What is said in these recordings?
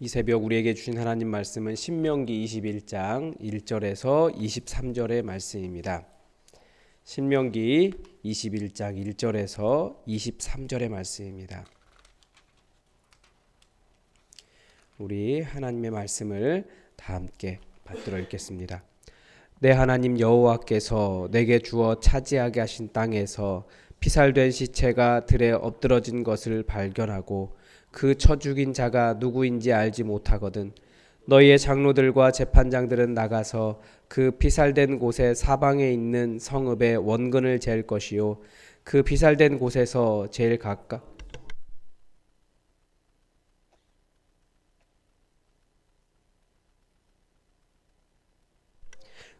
이 새벽 우리에게 주신 하나님 말씀은 신명기 21장 1절에서 23절의 말씀입니다. 신명기 21장 1절에서 23절의 말씀입니다. 우리 하나님의 말씀을 다 함께 받들어 읽겠습니다. 내 하나님 여호와께서 내게 주어 차지하게 하신 땅에서 피살된 시체가 들에 엎드러진 것을 발견하고 그쳐 죽인 자가 누구인지 알지 못하거든. 너희의 장로들과 재판장들은 나가서 그 피살된 곳의 사방에 있는 성읍의 원근을 잴 것이요. 그 피살된 곳에서 제일 가까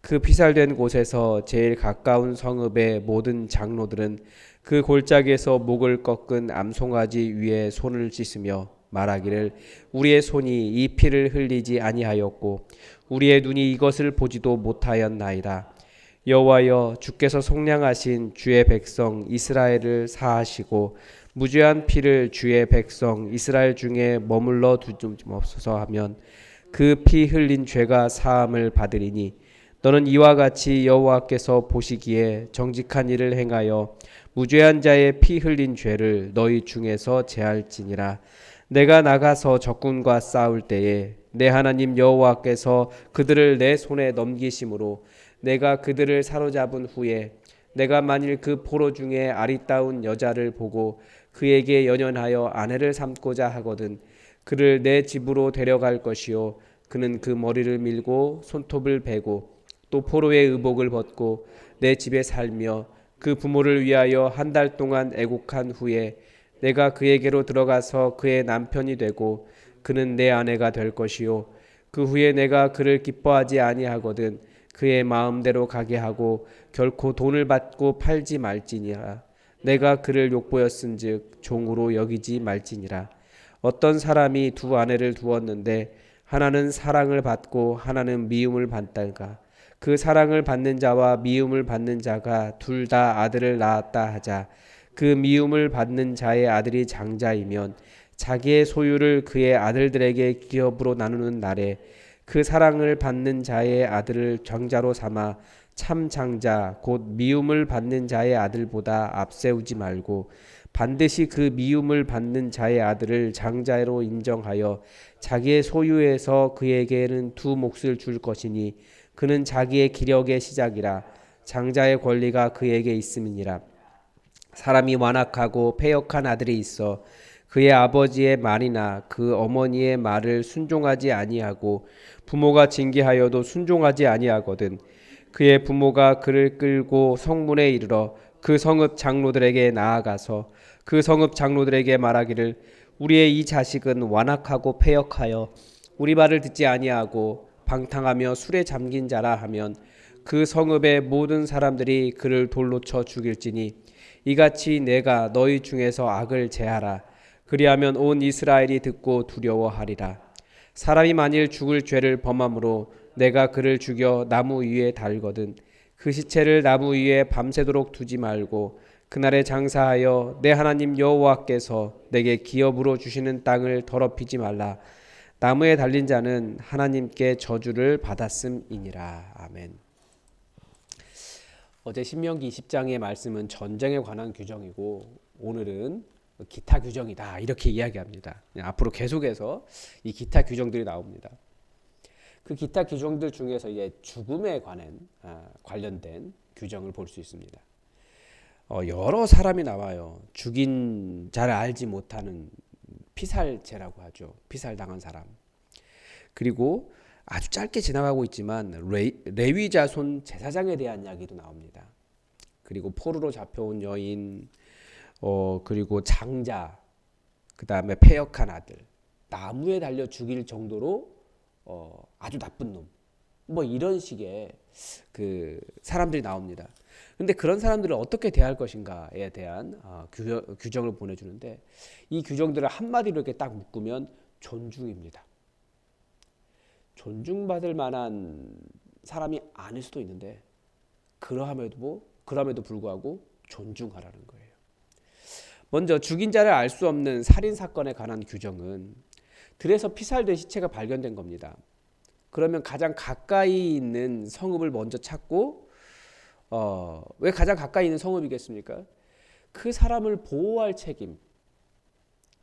그 피살된 곳에서 제일 가까운 성읍의 모든 장로들은 그 골짜기에서 목을 꺾은 암송아지 위에 손을 씻으며 말하기를 우리의 손이 이 피를 흘리지 아니하였고 우리의 눈이 이것을 보지도 못하였나이다. 여호와여 주께서 속량하신 주의 백성 이스라엘을 사하시고 무죄한 피를 주의 백성 이스라엘 중에 머물러 두옵소서 하면 그 피 흘린 죄가 사함을 받으리니 너는 이와 같이 여호와께서 보시기에 정직한 일을 행하여 무죄한 자의 피 흘린 죄를 너희 중에서 제할지니라. 내가 나가서 적군과 싸울 때에 내 하나님 여호와께서 그들을 내 손에 넘기심으로 내가 그들을 사로잡은 후에 내가 만일 그 포로 중에 아리따운 여자를 보고 그에게 연연하여 아내를 삼고자 하거든 그를 내 집으로 데려갈 것이요 그는 그 머리를 밀고 손톱을 베고 또 포로의 의복을 벗고 내 집에 살며 그 부모를 위하여 한 달 동안 애곡한 후에 내가 그에게로 들어가서 그의 남편이 되고 그는 내 아내가 될 것이요. 그 후에 내가 그를 기뻐하지 아니하거든 그의 마음대로 가게 하고 결코 돈을 받고 팔지 말지니라. 내가 그를 욕보였은즉 종으로 여기지 말지니라. 어떤 사람이 두 아내를 두었는데 하나는 사랑을 받고 하나는 미움을 받다가 그 사랑을 받는 자와 미움을 받는 자가 둘 다 아들을 낳았다 하자. 그 미움을 받는 자의 아들이 장자이면 자기의 소유를 그의 아들들에게 기업으로 나누는 날에 그 사랑을 받는 자의 아들을 장자로 삼아 참 장자 곧 미움을 받는 자의 아들보다 앞세우지 말고 반드시 그 미움을 받는 자의 아들을 장자로 인정하여 자기의 소유에서 그에게는 두 몫을 줄 것이니 그는 자기의 기력의 시작이라 장자의 권리가 그에게 있음이니라. 사람이 완악하고 패역한 아들이 있어 그의 아버지의 말이나 그 어머니의 말을 순종하지 아니하고 부모가 징계하여도 순종하지 아니하거든 그의 부모가 그를 끌고 성문에 이르러 그 성읍 장로들에게 나아가서 그 성읍 장로들에게 말하기를 우리의 이 자식은 완악하고 패역하여 우리 말을 듣지 아니하고 방탕하며 술에 잠긴 자라 하면 그 성읍의 모든 사람들이 그를 돌로 쳐 죽일지니 이같이 내가 너희 중에서 악을 제하라. 그리하면 온 이스라엘이 듣고 두려워하리라. 사람이 만일 죽을 죄를 범함으로 내가 그를 죽여 나무 위에 달거든 그 시체를 나무 위에 밤새도록 두지 말고 그날에 장사하여 내 하나님 여호와께서 내게 기업으로 주시는 땅을 더럽히지 말라 나무에 달린 자는 하나님께 저주를 받았음이니라. 아멘. 어제 신명기 20장의 말씀은 전쟁에 관한 규정이고 오늘은 기타 규정이다 이렇게 이야기합니다. 앞으로 계속해서 이 기타 규정들이 나옵니다. 그 기타 규정들 중에서 이제 죽음에 관한 아, 관련된 규정을 볼 수 있습니다. 어, 여러 사람이 나와요. 죽인 잘 알지 못하는 피살죄라고 하죠. 피살 당한 사람. 그리고 아주 짧게 지나가고 있지만 레, 레위 자손 제사장에 대한 이야기도 나옵니다. 그리고 포로로 잡혀온 여인, 어 그리고 장자, 그 다음에 폐역한 아들, 나무에 달려 죽일 정도로 어, 아주 나쁜 놈. 뭐 이런 식의 그 사람들이 나옵니다. 근데 그런 사람들을 어떻게 대할 것인가에 대한 어, 규, 규정 을 보내주는데 이 규정들을 한마디로 이렇게 딱 묶으면 존중입니다. 존중받을 만한 사람이 아닐 수도 있는데 그러함에도 뭐, 그럼에도 불구하고 존중하라는 거예요. 먼저 죽인 자를 알 수 없는 살인 사건에 관한 규정은 들에서 피살된 시체가 발견된 겁니다. 그러면 가장 가까이 있는 성읍을 먼저 찾고 어, 왜 가장 가까이 있는 성읍이겠습니까? 그 사람을 보호할 책임,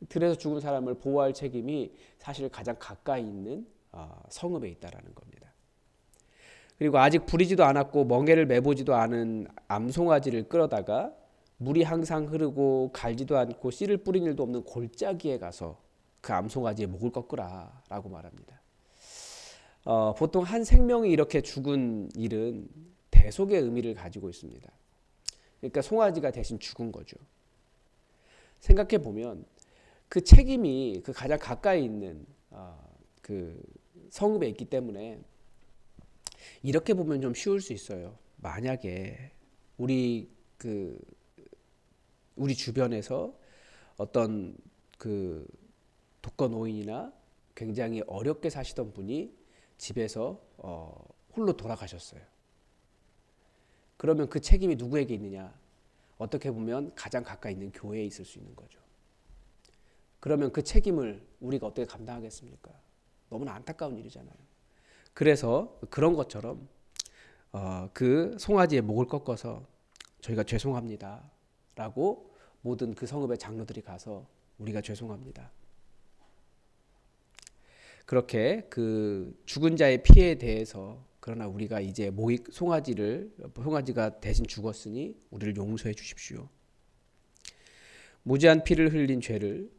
들에서 죽은 사람을 보호할 책임이 사실 가장 가까이 있는 어, 성읍에 있다라는 겁니다. 그리고 아직 부리지도 않았고 멍에를 매보지도 않은 암송아지를 끌어다가 물이 항상 흐르고 갈지도 않고 씨를 뿌린 일도 없는 골짜기에 가서 그 암송아지의 목을 꺾으라라고 말합니다. 어, 보통 한 생명이 이렇게 죽은 일은 대속의 의미를 가지고 있습니다. 그러니까 송아지가 대신 죽은 거죠. 생각해 보면 그 책임이 그 가장 가까이 있는 어, 그 성읍에 있기 때문에 이렇게 보면 좀 쉬울 수 있어요. 만약에 우리 그 우리 주변에서 어떤 그 독거 노인이나 굉장히 어렵게 사시던 분이 집에서 어, 홀로 돌아가셨어요. 그러면 그 책임이 누구에게 있느냐? 어떻게 보면 가장 가까이 있는 교회에 있을 수 있는 거죠. 그러면 그 책임을 우리가 어떻게 감당하겠습니까? 너무나 안타까운 일이잖아요. 그래서 그런 것처럼 어, 그 송아지의 목을 꺾어서 저희가 죄송합니다 라고 모든 그 성읍의 장로들이 가서 우리가 죄송합니다. 그렇게 그 죽은 자의 피해에 대해서 그러나 우리가 이제 모이 송아지를 송아지가 대신 죽었으니 우리를 용서해 주십시오. 무지한 피를 흘린 죄를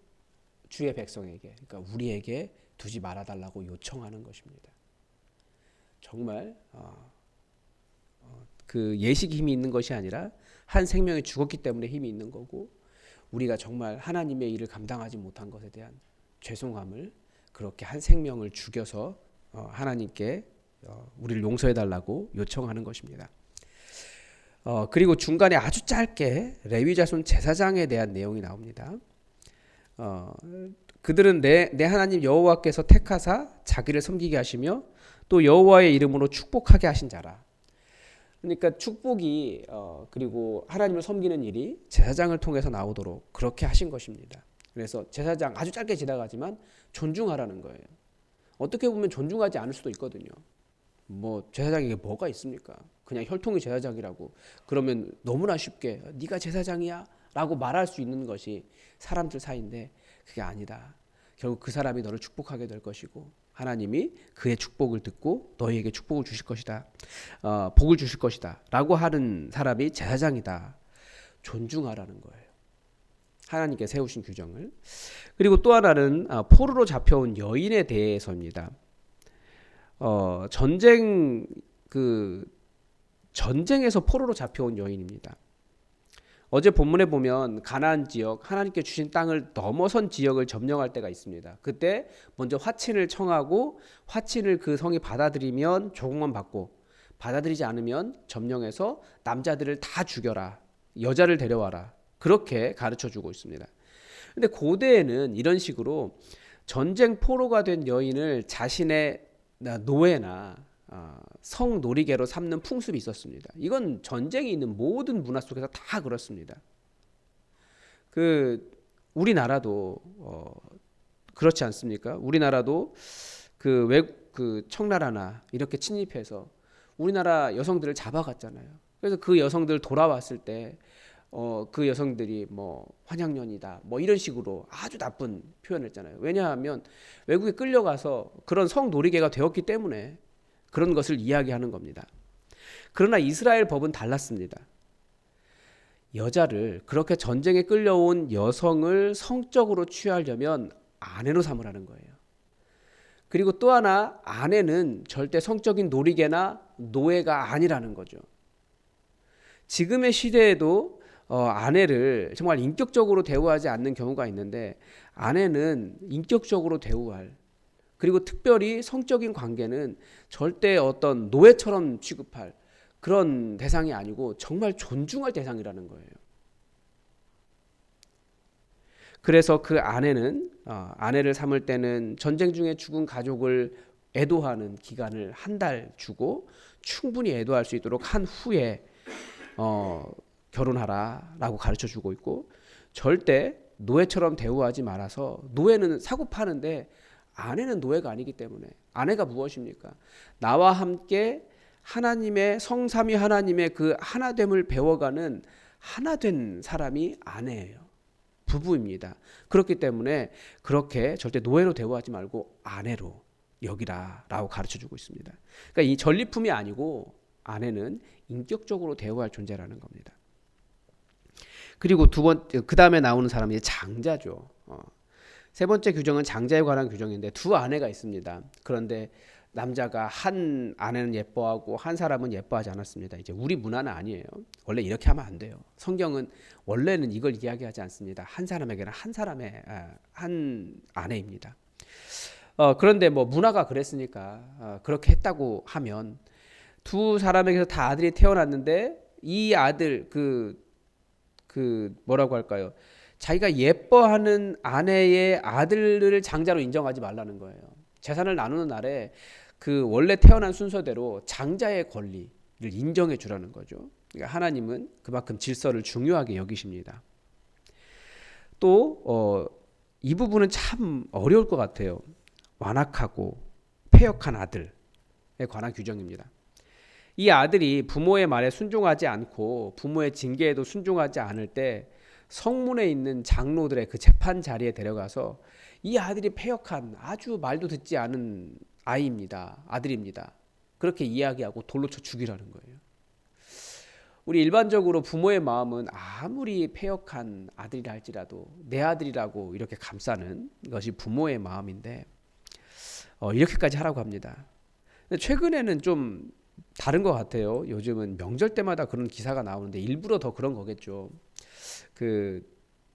주의 백성에게 그러니까 우리에게 두지 말아 달라고 요청하는 것입니다. 정말 어, 어, 그 예식 힘이 있는 것이 아니라 한 생명이 죽었기 때문에 힘이 있는 거고 우리가 정말 하나님의 일을 감당하지 못한 것에 대한 죄송함을 그렇게 한 생명을 죽여서 어, 하나님께 어, 우리를 용서해 달라고 요청하는 것입니다. 어, 그리고 중간에 아주 짧게 레위 자손 제사장에 대한 내용이 나옵니다. 어, 그들은 내, 내 하나님 여호와께서 택하사 자기를 섬기게 하시며 또 여호와의 이름으로 축복하게 하신 자라. 그러니까 축복이 어, 그리고 하나님을 섬기는 일이 제사장을 통해서 나오도록 그렇게 하신 것입니다. 그래서 제사장 아주 짧게 지나가지만 존중하라는 거예요. 어떻게 보면 존중하지 않을 수도 있거든요. 뭐 제사장에게 뭐가 있습니까? 그냥 혈통이 제사장이라고 그러면 너무나 쉽게 네가 제사장이야라고 말할 수 있는 것이 사람들 사이인데 그게 아니다. 결국 그 사람이 너를 축복하게 될 것이고 하나님이 그의 축복을 듣고 너희에게 축복을 주실 것이다. 어, 복을 주실 것이다라고 하는 사람이 제사장이다. 존중하라는 거예요. 하나님께 세우신 규정을. 그리고 또 하나는 아, 포로로 잡혀온 여인에 대해서입니다. 어, 전쟁 그 전쟁에서 포로로 잡혀온 여인입니다. 어제 본문에 보면 가나안 지역 하나님께 주신 땅을 넘어선 지역을 점령할 때가 있습니다. 그때 먼저 화친을 청하고 화친을 그 성이 받아들이면 조공만 받고 받아들이지 않으면 점령해서 남자들을 다 죽여라. 여자를 데려와라. 그렇게 가르쳐 주고 있습니다. 근데 고대에는 이런 식으로 전쟁 포로가 된 여인을 자신의 노예나 어, 성놀이개로 삼는 풍습이 있었습니다. 이건 전쟁이 있는 모든 문화 속에서 다 그렇습니다. 그 우리나라도 어, 그렇지 않습니까? 우리나라도 그 외국 그 청나라나 이렇게 침입해서 우리나라 여성들을 잡아갔잖아요. 그래서 그 여성들 돌아왔을 때 어, 그 여성들이 뭐 환양년이다 뭐 이런 식으로 아주 나쁜 표현을 했잖아요. 왜냐하면 외국에 끌려가서 그런 성놀이개가 되었기 때문에 그런 것을 이야기하는 겁니다. 그러나 이스라엘 법은 달랐습니다. 여자를 그렇게 전쟁에 끌려온 여성을 성적으로 취하려면 아내로 삼으라는 거예요. 그리고 또 하나 아내는 절대 성적인 놀이개나 노예가 아니라는 거죠. 지금의 시대에도 어, 아내를 정말 인격적으로 대우하지 않는 경우가 있는데 아내는 인격적으로 대우할 그리고 특별히 성적인 관계는 절대 어떤 노예처럼 취급할 그런 대상이 아니고 정말 존중할 대상이라는 거예요. 그래서 그 아내는 어, 아내를 삼을 때는 전쟁 중에 죽은 가족을 애도하는 기간을 한 달 주고 충분히 애도할 수 있도록 한 후에 어, 결혼하라라고 가르쳐 주고 있고 절대 노예처럼 대우하지 말아서 노예는 사고 파는데 아내는 노예가 아니기 때문에 아내가 무엇입니까? 나와 함께 하나님의 성삼위 하나님의 그 하나됨을 배워가는 하나된 사람이 아내예요. 부부입니다. 그렇기 때문에 그렇게 절대 노예로 대우하지 말고 아내로 여기라라고 가르쳐 주고 있습니다. 그러니까 이 전리품이 아니고 아내는 인격적으로 대우할 존재라는 겁니다. 그리고 두 번, 그 다음에 나오는 사람이 장자죠. 어. 세 번째 규정은 장자에 관한 규정인데 두 아내가 있습니다. 그런데 남자가 한 아내는 예뻐하고 한 사람은 예뻐하지 않았습니다. 이제 우리 문화는 아니에요. 원래 이렇게 하면 안 돼요. 성경은 원래는 이걸 이야기하지 않습니다. 한 사람에게는 한 사람의 아, 한 아내입니다. 어, 그런데 뭐 문화가 그랬으니까 어, 그렇게 했다고 하면 두 사람에게서 다 아들이 태어났는데 이 아들 그, 그 뭐라고 할까요? 자기가 예뻐하는 아내의 아들을 장자로 인정하지 말라는 거예요. 재산을 나누는 날에 그 원래 태어난 순서대로 장자의 권리를 인정해 주라는 거죠. 그러니까 하나님은 그만큼 질서를 중요하게 여기십니다. 또 어, 이 부분은 참 어려울 것 같아요. 완악하고 폐역한 아들에 관한 규정입니다. 이 아들이 부모의 말에 순종하지 않고 부모의 징계에도 순종하지 않을 때 성문에 있는 장로들의 그 재판 자리에 데려가서 이 아들이 폐역한 아주 말도 듣지 않은 아이입니다. 아들입니다. 그렇게 이야기하고 돌로 쳐 죽이라는 거예요. 우리 일반적으로 부모의 마음은 아무리 폐역한 아들이라 할지라도 내 아들이라고 이렇게 감싸는 것이 부모의 마음인데 어, 이렇게까지 하라고 합니다. 최근에는 좀 다른 것 같아요. 요즘은 명절 때마다 그런 기사가 나오는데 일부러 더 그런 거겠죠. 그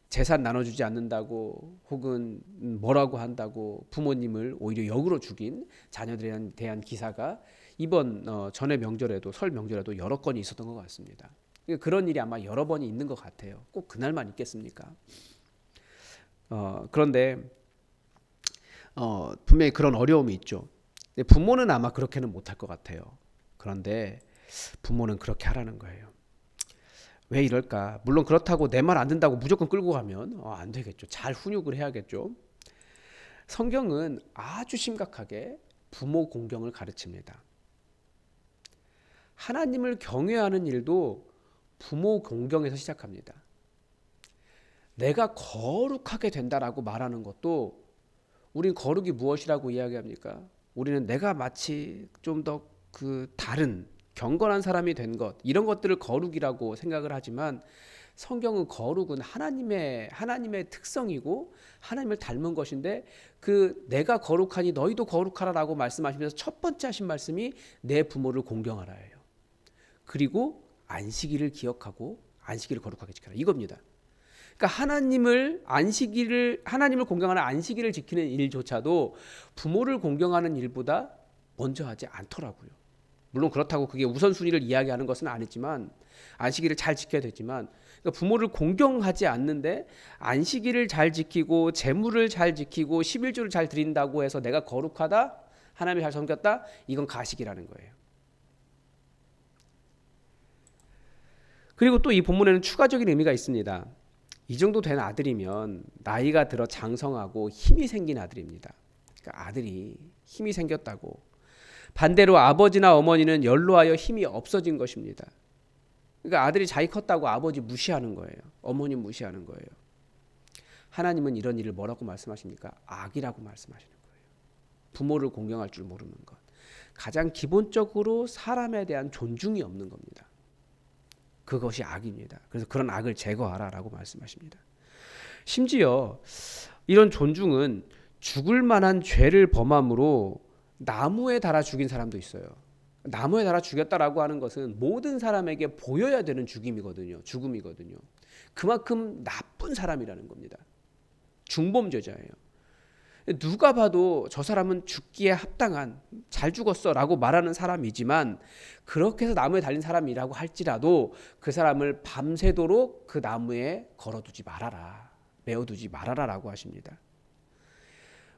재산 나눠주지 않는다고 혹은 뭐라고 한다고 부모님을 오히려 역으로 죽인 자녀들에 대한 기사가 이번 어, 전에 명절에도 설 명절에도 여러 건이 있었던 것 같습니다. 그런 일이 아마 여러 번이 있는 것 같아요. 꼭 그날만 있겠습니까? 어, 그런데 어, 분명히 그런 어려움이 있죠. 부모는 아마 그렇게는 못할 것 같아요. 그런데 부모는 그렇게 하라는 거예요. 왜 이럴까? 물론 그렇다고 내 말안 듣는다고 무조건 끌고 가면 어, 안 되겠죠. 잘 훈육을 해야겠죠. 성경은 아주 심각하게 부모 공경을 가르칩니다. 하나님을 경외하는 일도 부모 공경에서 시작합니다. 내가 거룩하게 된다라고 말하는 것도 우린 거룩이 무엇이라고 이야기합니까? 우리는 내가 마치 좀 더 그 다른 경건한 사람이 된 것 이런 것들을 거룩이라고 생각을 하지만 성경은 거룩은 하나님의 하나님의 특성이고 하나님을 닮은 것인데 그 내가 거룩하니 너희도 거룩하라라고 말씀하시면서 첫 번째 하신 말씀이 내 부모를 공경하라예요. 그리고 안식일을 기억하고 안식일을 거룩하게 지켜라 이겁니다. 그러니까 하나님을 안식일을 하나님을 공경하는 안식일을 지키는 일조차도 부모를 공경하는 일보다 먼저 하지 않더라고요. 물론 그렇다고 그게 우선순위를 이야기하는 것은 아니지만 안식일을 잘 지켜야 되지만 그러니까 부모를 공경하지 않는데 안식일을 잘 지키고 재물을 잘 지키고 11조를 잘 드린다고 해서 내가 거룩하다 하나님을 잘 섬겼다 이건 가식이라는 거예요. 그리고 또 이 본문에는 추가적인 의미가 있습니다. 이 정도 된 아들이면 나이가 들어 장성하고 힘이 생긴 아들입니다. 그러니까 아들이 힘이 생겼다고 반대로 아버지나 어머니는 연로하여 힘이 없어진 것입니다. 그러니까 아들이 자기 컸다고 아버지 무시하는 거예요. 어머니 무시하는 거예요. 하나님은 이런 일을 뭐라고 말씀하십니까? 악이라고 말씀하시는 거예요. 부모를 공경할 줄 모르는 것. 가장 기본적으로 사람에 대한 존중이 없는 겁니다. 그것이 악입니다. 그래서 그런 악을 제거하라라고 말씀하십니다. 심지어 이런 존중은 죽을 만한 죄를 범함으로 나무에 달아 죽인 사람도 있어요. 나무에 달아 죽였다라고 하는 것은 모든 사람에게 보여야 되는 죽임이거든요. 죽음이거든요. 그만큼 나쁜 사람이라는 겁니다. 중범죄자예요. 누가 봐도 저 사람은 죽기에 합당한 잘 죽었어라고 말하는 사람이지만 그렇게 해서 나무에 달린 사람이라고 할지라도 그 사람을 밤새도록 그 나무에 걸어두지 말아라. 메어두지 말아라라고 하십니다.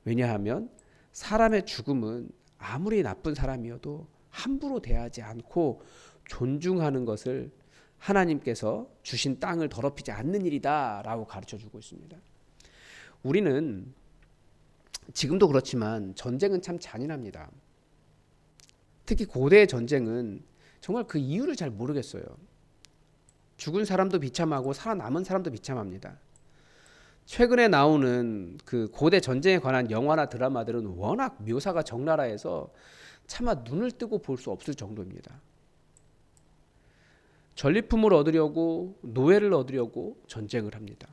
왜냐하면 사람의 죽음은 아무리 나쁜 사람이어도 함부로 대하지 않고 존중하는 것을 하나님께서 주신 땅을 더럽히지 않는 일이다라고 가르쳐 주고 있습니다. 우리는 지금도 그렇지만 전쟁은 참 잔인합니다. 특히 고대의 전쟁은 정말 그 이유를 잘 모르겠어요. 죽은 사람도 비참하고 살아남은 사람도 비참합니다. 최근에 나오는 그 고대 전쟁에 관한 영화나 드라마들은 워낙 묘사가 적나라해서 차마 눈을 뜨고 볼 수 없을 정도입니다. 전리품을 얻으려고 노예를 얻으려고 전쟁을 합니다.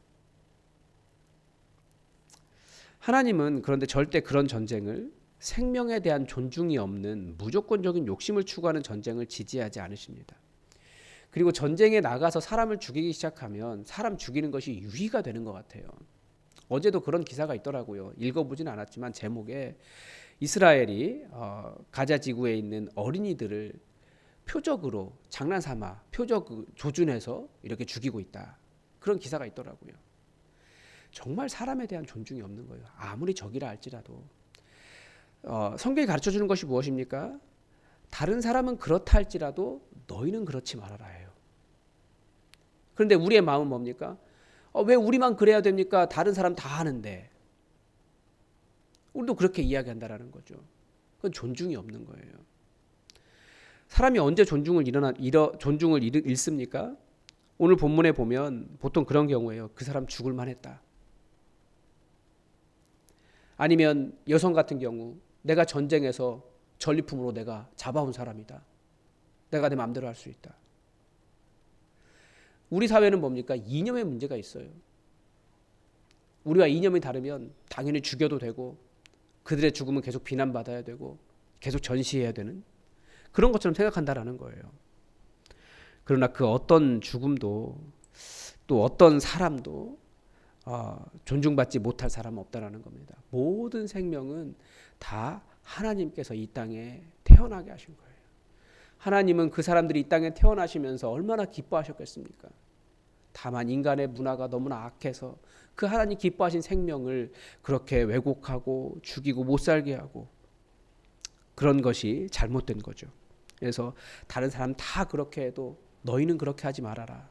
하나님은 그런데 절대 그런 전쟁을 생명에 대한 존중이 없는 무조건적인 욕심을 추구하는 전쟁을 지지하지 않으십니다. 그리고 전쟁에 나가서 사람을 죽이기 시작하면 사람 죽이는 것이 유희가 되는 것 같아요. 어제도 그런 기사가 있더라고요. 읽어보진 않았지만 제목에 이스라엘이 어, 가자 지구에 있는 어린이들을 표적으로 장난 삼아 표적 조준해서 이렇게 죽이고 있다. 그런 기사가 있더라고요. 정말 사람에 대한 존중이 없는 거예요. 아무리 적이라 할지라도 어, 성경이 가르쳐 주는 것이 무엇입니까? 다른 사람은 그렇다 할지라도 너희는 그렇지 말아라 해요. 그런데 우리의 마음은 뭡니까? 어, 왜 우리만 그래야 됩니까? 다른 사람 다 하는데. 우리도 그렇게 이야기한다라는 거죠. 그건 존중이 없는 거예요. 사람이 언제 존중을 일어나 잃어 존중을 잃, 잃습니까? 오늘 본문에 보면 보통 그런 경우예요. 그 사람 죽을 만했다. 아니면 여성 같은 경우 내가 전쟁에서 전리품으로 내가 잡아온 사람이다. 내가 내 마음대로 할 수 있다. 우리 사회는 뭡니까? 이념의 문제가 있어요. 우리와 이념이 다르면 당연히 죽여도 되고 그들의 죽음은 계속 비난받아야 되고 계속 전시해야 되는 그런 것처럼 생각한다라는 거예요. 그러나 그 어떤 죽음도 또 어떤 사람도 어, 존중받지 못할 사람은 없다라는 겁니다. 모든 생명은 다 하나님께서 이 땅에 태어나게 하신 거예요. 하나님은 그 사람들이 이 땅에 태어나시면서 얼마나 기뻐하셨겠습니까? 다만 인간의 문화가 너무나 악해서 그 하나님 기뻐하신 생명을 그렇게 왜곡하고 죽이고 못 살게 하고 그런 것이 잘못된 거죠. 그래서 다른 사람 다 그렇게 해도 너희는 그렇게 하지 말아라.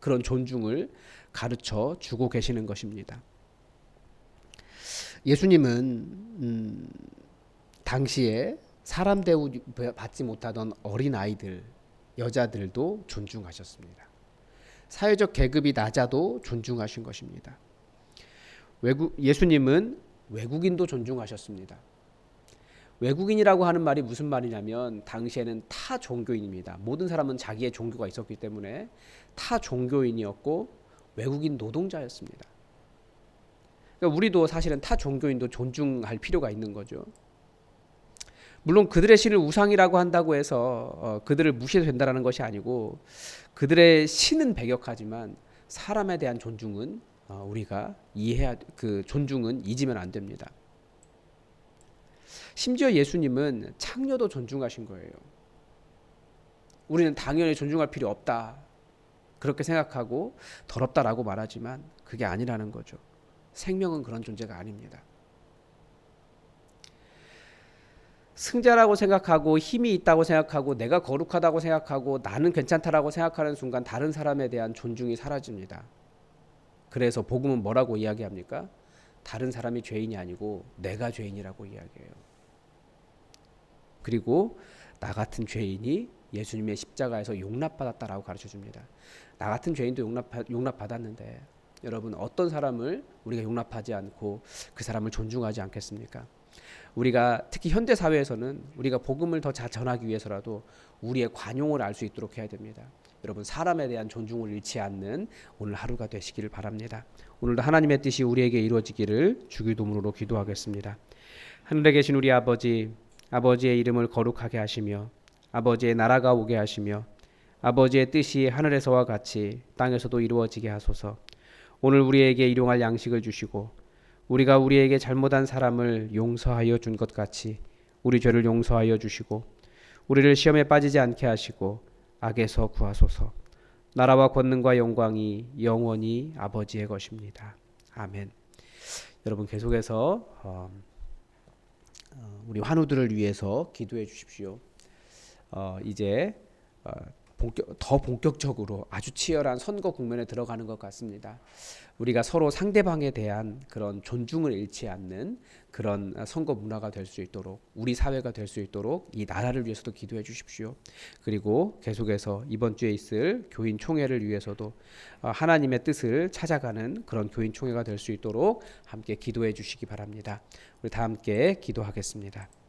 그런 존중을 가르쳐 주고 계시는 것입니다. 예수님은 음, 당시에 사람 대우 받지 못하던 어린 아이들, 여자들도 존중하셨습니다. 사회적 계급이 낮아도 존중하신 것입니다. 외국 예수님은 외국인도 존중하셨습니다. 외국인이라고 하는 말이 무슨 말이냐면 당시에는 타 종교인입니다. 모든 사람은 자기의 종교가 있었기 때문에 타 종교인이었고 외국인 노동자였습니다. 그러니까 우리도 사실은 타 종교인도 존중할 필요가 있는 거죠. 물론 그들의 신을 우상이라고 한다고 해서 어, 그들을 무시해도 된다는 것이 아니고 그들의 신은 배격하지만 사람에 대한 존중은 어, 우리가 이해해야 그 존중은 잊으면 안 됩니다. 심지어 예수님은 창녀도 존중하신 거예요. 우리는 당연히 존중할 필요 없다. 그렇게 생각하고 더럽다라고 말하지만 그게 아니라는 거죠. 생명은 그런 존재가 아닙니다. 승자라고 생각하고 힘이 있다고 생각하고 내가 거룩하다고 생각하고 나는 괜찮다라고 생각하는 순간 다른 사람에 대한 존중이 사라집니다. 그래서 복음은 뭐라고 이야기합니까? 다른 사람이 죄인이 아니고 내가 죄인이라고 이야기해요. 그리고 나 같은 죄인이 예수님의 십자가에서 용납받았다라고 가르쳐 줍니다. 나 같은 죄인도 용납 용납받았는데 여러분 어떤 사람을 우리가 용납하지 않고 그 사람을 존중하지 않겠습니까? 우리가 특히 현대 사회에서는 우리가 복음을 더 전하기 위해서라도 우리의 관용을 알 수 있도록 해야 됩니다. 여러분 사람에 대한 존중을 잃지 않는 오늘 하루가 되시기를 바랍니다. 오늘도 하나님의 뜻이 우리에게 이루어지기를 주기도문으로 기도하겠습니다. 하늘에 계신 우리 아버지 아버지의 이름을 거룩하게 하시며 아버지의 나라가 오게 하시며 아버지의 뜻이 하늘에서와 같이 땅에서도 이루어지게 하소서. 오늘 우리에게 일용할 양식을 주시고 우리가 우리에게 잘못한 사람을 용서하여 준 것 같이 우리 죄를 용서하여 주시고 우리를 시험에 빠지지 않게 하시고 악에서 구하소서. 나라와 권능과 영광이 영원히 아버지의 것입니다. 아멘. 여러분 계속해서 어, 어, 우리 환우들을 위해서 기도해 주십시오. 어, 이제 어, 본격, 더 본격적으로 아주 치열한 선거 국면에 들어가는 것 같습니다. 우리가 서로 상대방에 대한 그런 존중을 잃지 않는 그런 선거 문화가 될 수 있도록 우리 사회가 될 수 있도록 이 나라를 위해서도 기도해 주십시오. 그리고 계속해서 이번 주에 있을 교인 총회를 위해서도 어, 하나님의 뜻을 찾아가는 그런 교인 총회가 될 수 있도록 함께 기도해 주시기 바랍니다. 우리 다 함께 기도하겠습니다.